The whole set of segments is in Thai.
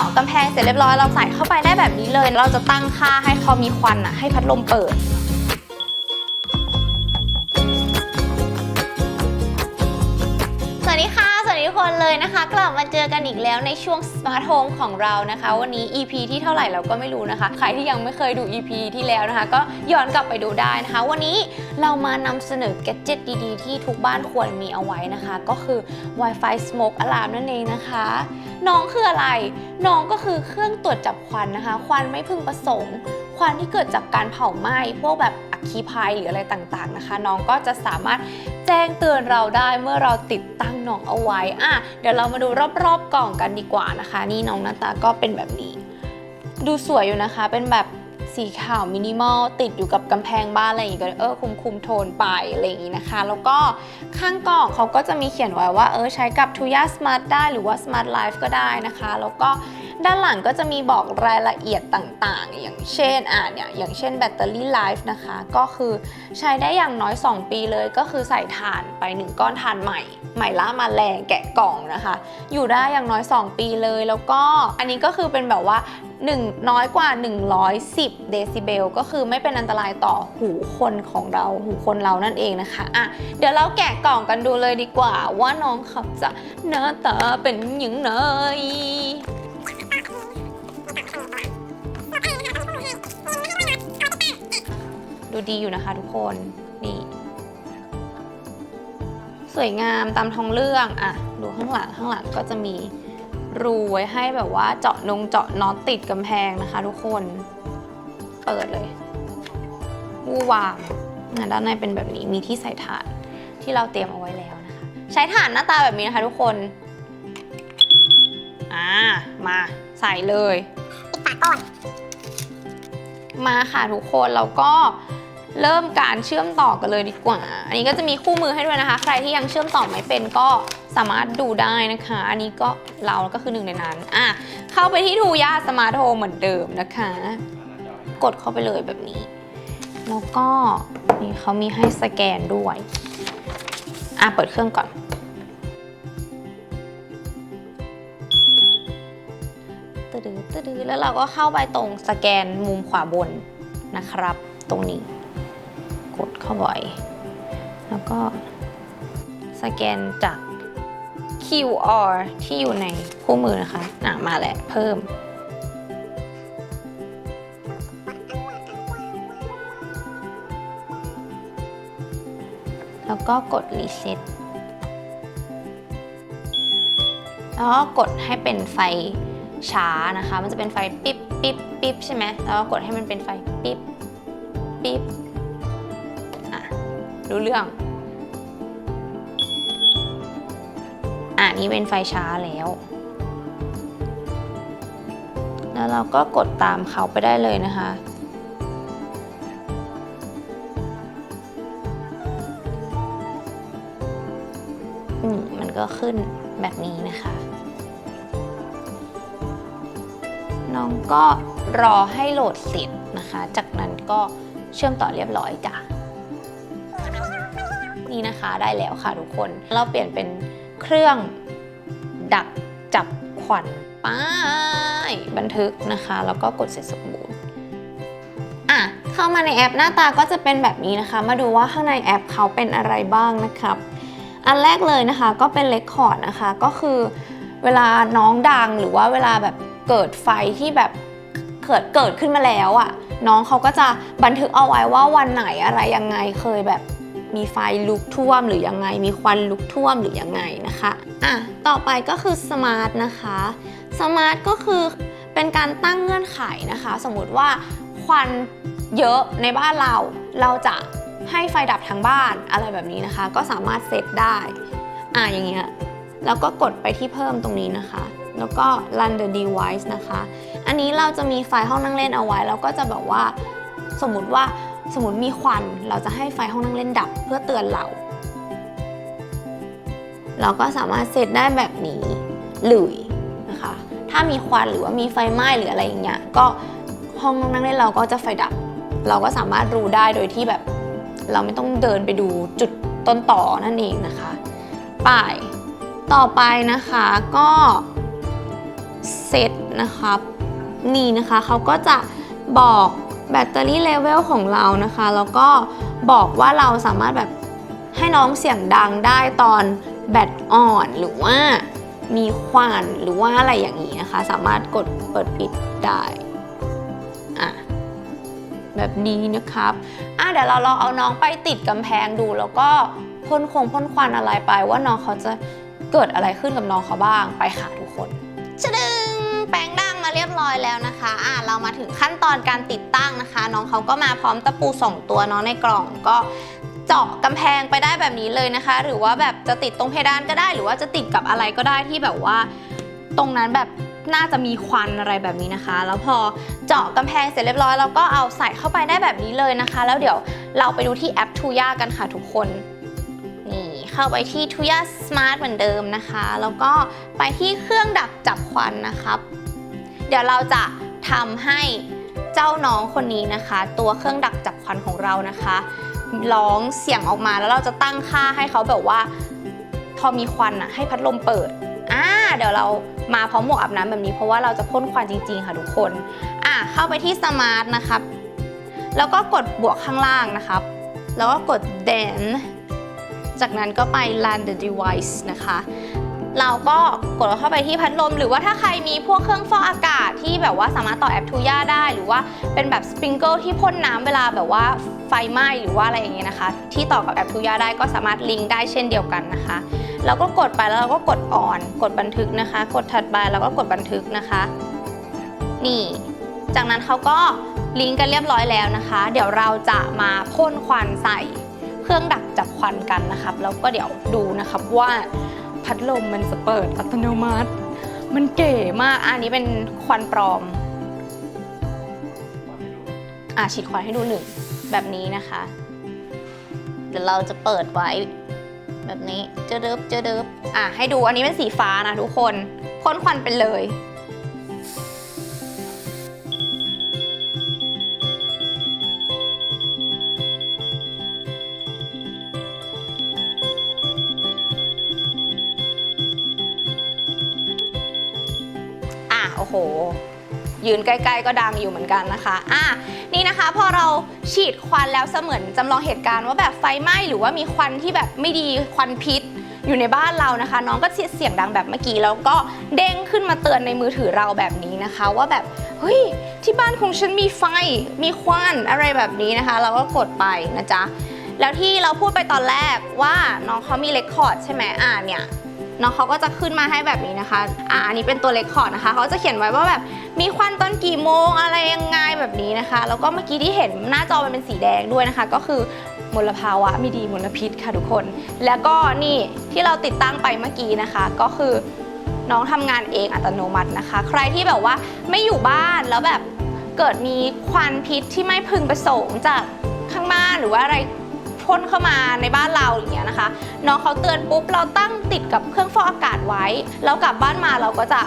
าะกำแพงเสร็จเรียบร้อยเราใส่เข้าไปได้แบบนี้เลย เราจะตั้งค่าให้พอมีควันอะให้พัดลมเปิด ค่ะสวัสดีทุกคนเลยนะคะ กลับมาเจอกันอีกแล้วในช่วง Smart Home ของเรานะคะ วันนี้ EP ที่เท่าไหร่เราก็ไม่รู้นะคะ ใครที่ยังไม่เคยดู EP ที่แล้วนะคะ ก็ย้อนกลับไปดูได้นะคะ วันนี้เรามานำเสนอแกดเจตดีๆ ที่ทุกบ้านควรมีเอาไว้นะคะ ก็คือ Wi-Fi Smoke Alarm นั่นเองนะคะน้องคืออะไร น้องก็คือเครื่องตรวจจับควันนะคะ ควันไม่พึงประสงค์ ควันที่เกิดจากการเผาไหม้พวกแบบอัคคีภัยหรืออะไรต่างๆนะคะ น้องก็จะสามารถแจ้งเตือนเราได้เมื่อเราติดตั้งน้องเอาไว้อะเดี๋ยวเรามาดูรอบๆกล่องกันดีกว่านะคะ นี่น้องหน้าตาก็เป็นแบบนี้ ดูสวยอยู่นะคะเป็นแบบ สีขาวมินิมอลติดอยู่กับกำแพงบ้านอะไรอย่างเงี้ยก็เออคุมคุมโทนไปอะไรอย่างงี้นะคะ แล้วก็ข้างกล่องเขาก็จะมีเขียนไว้ว่าเออใช้กับ Tuya Smart ได้หรือว่า Smart Life ก็ได้นะคะ แล้วก็ด้านหลังก็จะมีบอกรายละเอียดต่างๆ อย่างเช่นอ่าเนี่ยอย่างเช่นแบตเตอรี่ไลฟ์นะคะ ก็คือใช้ได้อย่างน้อย 2 ปีเลยก็คือใส่ถ่านไป 1 ก้อนถ่านใหม่ ใหม่ล่ามาแรงแกะกล่องนะคะ อยู่ได้อย่างน้อย 2 ปีเลยแล้วก็อันนี้ก็คือเป็นแบบว่า 1 น้อยกว่า 110 เดซิเบลก็คือไม่เป็นอันตรายต่อหูคนของเราหูคนเรานั่นเองนะคะอะเดี๋ยวเราแกะกล่องกันดูเลยดีกว่า ว่าน้องเขาจะหน้าตาเป็นยังไงดูดีอยู่นะคะทุกคนนี่สวยงามตามท้องเรื่องอะดูข้างหลังข้างหลังก็จะมี รูไว้ให้แบบว่าเจาะนงเจาะน็อตติดกำแพงนะคะทุกคน เปิดเลยวูวามอะด้านในเป็นแบบนี้มีที่ใส่ถ่านที่เราเตรียมเอาไว้แล้วนะคะ ใช้ถ่านหน้าตาแบบนี้นะคะทุกคน อ่า มาใส่เลยปิดฝาก่อน มาค่ะทุกคนเราก็เริ่มการเชื่อมต่อกันเลยดีกว่า อันนี้ก็จะมีคู่มือให้ด้วยนะคะ ใครที่ยังเชื่อมต่อไม่เป็นก็ สามารถดูได้นะคะ อันนี้ก็เราก็คือหนึ่งในนั้น อะ เข้าไปที่ทูย่าสมาร์ทโฮมเหมือนเดิมนะคะ กดเข้าไปเลยแบบนี้ แล้วก็นี่เขามีให้สแกนด้วย อะ เปิดเครื่องก่อนตะดือตะดือแล้วเราก็เข้าไปตรงสแกนมุมขวาบนนะครับ ตรงนี้ กดเข้าไปแล้วก็สแกนจาก QR ที่อยู่ในคู่มือนะคะอะมาแล้วเพิ่ม แล้วก็กดรีเซ็ตแล้วก็กดให้เป็นไฟช้านะคะ มันจะเป็นไฟปิ๊บปิ๊บปิ๊บใช่ไหมแล้วก็กดให้มันเป็นไฟปิ๊บปิ๊บอะรู้เรื่อง อะนี่เป็นไฟช้าแล้ว แล้วเราก็กดตามเขาไปได้เลยนะคะ อืมมันก็ขึ้นแบบนี้นะคะ น้องก็รอให้โหลดเสร็จนะคะ จากนั้นก็เชื่อมต่อเรียบร้อยจ้ะนี่นะคะได้แล้วค่ะทุกคน เราเปลี่ยนเป็น เครื่องดักจับควันป้ายบันทึกนะคะ แล้วก็กดเสร็จสมบูรณ์อะเข้ามาในแอปหน้าตาก็จะเป็นแบบนี้นะคะ มาดูว่าข้างในแอปเขาเป็นอะไรบ้างนะครับ อันแรกเลยนะคะก็เป็นเลคคอร์ดนะคะ ก็คือเวลาน้องดังหรือว่าเวลาแบบเกิดไฟที่แบบเกิดเกิดขึ้นมาแล้วอะ่ะน้องเขาก็จะบันทึกเอาไว้ว่าวันไหนอะไรยังไงเคยแบบ มีไฟลุกท่วมหรือยังไง มีควันลุกท่วมหรือยังไงนะคะอะต่อไปก็คือสมาร์ทนะคะสมาร์ทก็คือเป็นการตั้งเงื่อนไขนะคะ สมมุติว่าควันเยอะในบ้านเรา เราจะให้ไฟดับทั้งบ้านอะไรแบบนี้นะคะ ก็สามารถเซตได้อะอย่างเงี้ยแล้วก็กดไปที่เพิ่มตรงนี้นะคะ แล้วก็ run the device นะคะ อันนี้เราจะมีไฟห้องนั่งเล่นเอาไว้ แล้วก็จะแบบว่าสมมติว่า สมมติมีควันเราจะให้ไฟห้องนั่งเล่นดับเพื่อเตือนเรา เราก็สามารถเซตได้แบบนี้เลยนะคะ ถ้ามีควันหรือว่ามีไฟไหม้หรืออะไรอย่างเงี้ยก็ห้องนั่งเล่นเราก็จะไฟดับ เราก็สามารถรู้ได้โดยที่แบบ เราไม่ต้องเดินไปดูจุดต้นต่อนั่นเองนะคะป้ายต่อไปนะคะก็เซตนะครับนี่นะคะเขาก็จะบอก แบตเตอรี่เลเวลของเรานะคะ แล้วก็บอกว่าเราสามารถแบบให้น้องเสียงดังได้ตอนแบตอ่อนหรือว่ามีควันหรือว่าอะไรอย่างนี้นะคะ สามารถกดเปิดปิดได้อะแบบนี้นะครับอะเดี๋ยวเราลองเอาน้องไปติดกำแพงดู แล้วก็พ่นคงพ่นควันอะไรไป ว่าน้องเขาจะเกิดอะไรขึ้นกับน้องเขาบ้างไปค่ะทุกคนชะดึงแปลงไดังมาเรียบร้อยแล้วนะคะอ่าเรามาถึงขั้นตอนการติดตั้งนะคะ น้องเขาก็มาพร้อมตะปู 2 ตัวเน้องในกล่องก็เจาะกำแพงไปได้แบบนี้เลยนะคะ หรือว่าแบบจะติดตรงเพดานก็ได้ หรือว่าจะติดกับอะไรก็ได้ที่แบบว่า ตรงนั้นแบบน่าจะมีควันอะไรแบบนี้นะคะ แล้วพอเจาะกำแพงเสร็จเรียบร้อยเราก็เอาใส่เข้าไปได้แบบนี้เลยนะคะ แล้วเดี๋ยวเราไปดูที่แอป Tuya กันค่ะทุกคนนี่เข้าไปที่ Tuya Smart เหมือนเดิมนะคะ แล้วก็ไปที่เครื่องดักจับควันนะครับ เดี๋ยวเราจะทำให้เจ้าน้องคนนี้นะคะ ตัวเครื่องดักจับควันของเรานะคะร้องเสียงออกมาแล้วเราจะตั้งค่าให้เขาแบบว่า พอมีควันอะให้พัดลมเปิดอ่าเดี๋ยวเรามาพร้อมหมวกอาบน้ำแบบนี้เพราะว่าเราจะพ่นควันจริงๆค่ะทุกคนอะเข้าไปที่สมาร์ทนะครับแล้วก็กดบวกข้างล่างนะครับ แล้วก็กด then จากนั้นก็ไป land the device นะคะ เราก็กดเข้าไปที่พัดลม หรือว่าถ้าใครมีพวกเครื่องฟอกอากาศที่แบบว่าสามารถต่อแอปทูย่าได้ หรือว่าเป็นแบบสปริงเกิลที่พ่นน้ำเวลาแบบว่าไฟไหม้หรือว่าอะไรอย่างเงี้ยนะคะ ที่ต่อกับแอปทูย่าได้ก็สามารถลิงก์ได้เช่นเดียวกันนะคะแล้วก็กดไปแล้วเราก็กดอ่อน กดบันทึกนะคะ กดถัดไปแล้วก็กดบันทึกนะคะ นี่ จากนั้นเขาก็ลิงก์กันเรียบร้อยแล้วนะคะ เดี๋ยวเราจะมาพ่นควันใส่เครื่องดักจับควันกันนะครับ แล้วก็เดี๋ยวดูนะครับว่า พัดลมมันจะเปิดอัตโนมัติ มันเก๋มากอะอันนี้เป็นควันปลอม อะฉีดควันให้ดูหนึ่งแบบนี้นะคะ เดี๋ยวเราจะเปิดไว้ แบบนี้เจอเดิบเจอเดิบอะให้ดูอันนี้เป็นสีฟ้านะทุกคนพ่นควันไปเลย ยืนใกล้ ๆ ก็ดังอยู่เหมือนกันนะคะอะนี่นะคะพอเราฉีดควันแล้วเสมือนจำลองเหตุการณ์ว่าแบบไฟไหม้หรือว่ามีควันที่แบบไม่ดีควันพิษอยู่ในบ้านเรานะคะ น้องก็เสียงดังแบบเมื่อกี้แล้วก็เด้งขึ้นมาเตือนในมือถือเราแบบนี้นะคะ ว่าแบบเฮ้ยที่บ้านของฉันมีไฟมีควันอะไรแบบนี้นะคะ เราก็กดไปนะจ๊ะแล้วที่เราพูดไปตอนแรกว่าน้องเขามีเลคคอร์ดใช่ไหมอ่าเนี่ย น้องเขาก็จะขึ้นมาให้แบบนี้นะคะ อ่าอันนี้เป็นตัวเลคคอร์ดนะคะ เขาจะเขียนไว้ว่าแบบมีควันตอนกี่โมงอะไรยังไงแบบนี้นะคะ แล้วก็เมื่อกี้ที่เห็นหน้าจอมันเป็นสีแดงด้วยนะคะ ก็คือมลภาวะไม่ดีมลพิษค่ะทุกคน แล้วก็นี่ที่เราติดตั้งไปเมื่อกี้นะคะ ก็คือน้องทำงานเองอัตโนมัตินะคะ ใครที่แบบว่าไม่อยู่บ้านแล้วแบบเกิดมีควันพิษที่ไม่พึงประสงค์จากข้างบ้านหรือว่าอะไร พ่นเข้ามาในบ้านเราอย่างเงี้ยนะคะ น้องเขาเตือนปุ๊บเราตั้งติดกับเครื่องฟอกอากาศไว้ แล้วกลับบ้านมาเราก็จะ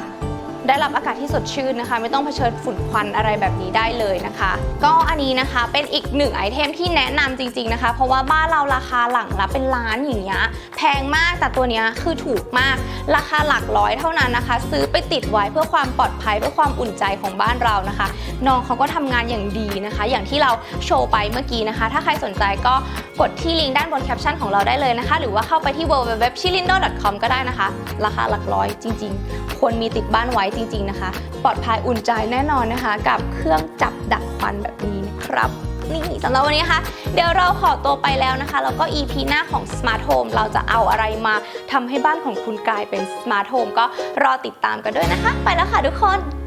ได้รับอากาศที่สดชื่นนะคะ ไม่ต้องเผชิญฝุ่นควันอะไรแบบนี้ได้เลยนะคะ ก็อันนี้นะคะเป็นอีกหนึ่งไอเทมที่แนะนำจริง ๆนะคะ เพราะว่าบ้านเราราคาหลังละเป็นล้านอย่างเงี้ยแพงมากแต่ตัวเนี้ยคือถูกมากราคาหลักร้อยเท่านั้นนะคะ ซื้อไปติดไว้เพื่อความปลอดภัยเพื่อความอุ่นใจของบ้านเรานะคะ น้องเขาก็ทำงานอย่างดีนะคะ อย่างที่เราโชว์ไปเมื่อกี้นะคะ ถ้าใครสนใจก็กดที่ลิงก์ด้านบนแคปชั่นของเราได้เลยนะคะ หรือว่าเข้าไปที่ www.chilindo.com ก็ได้นะคะ ราคาหลักร้อยจริง ๆ ควรมีติดบ้านไว้จริง ๆนะคะ ปลอดภัยอุ่นใจแน่นอนนะคะ กับเครื่องจับดักควันแบบนี้นะครับ นี่สำหรับวันนี้นะคะ เดี๋ยวเราขอตัวไปแล้วนะคะ แล้วก็ EP หน้าของ Smart Home เราจะเอาอะไรมาทำให้บ้านของคุณกลายเป็น Smart Home ก็รอติดตามกันด้วยนะคะ ไปแล้วค่ะทุกคน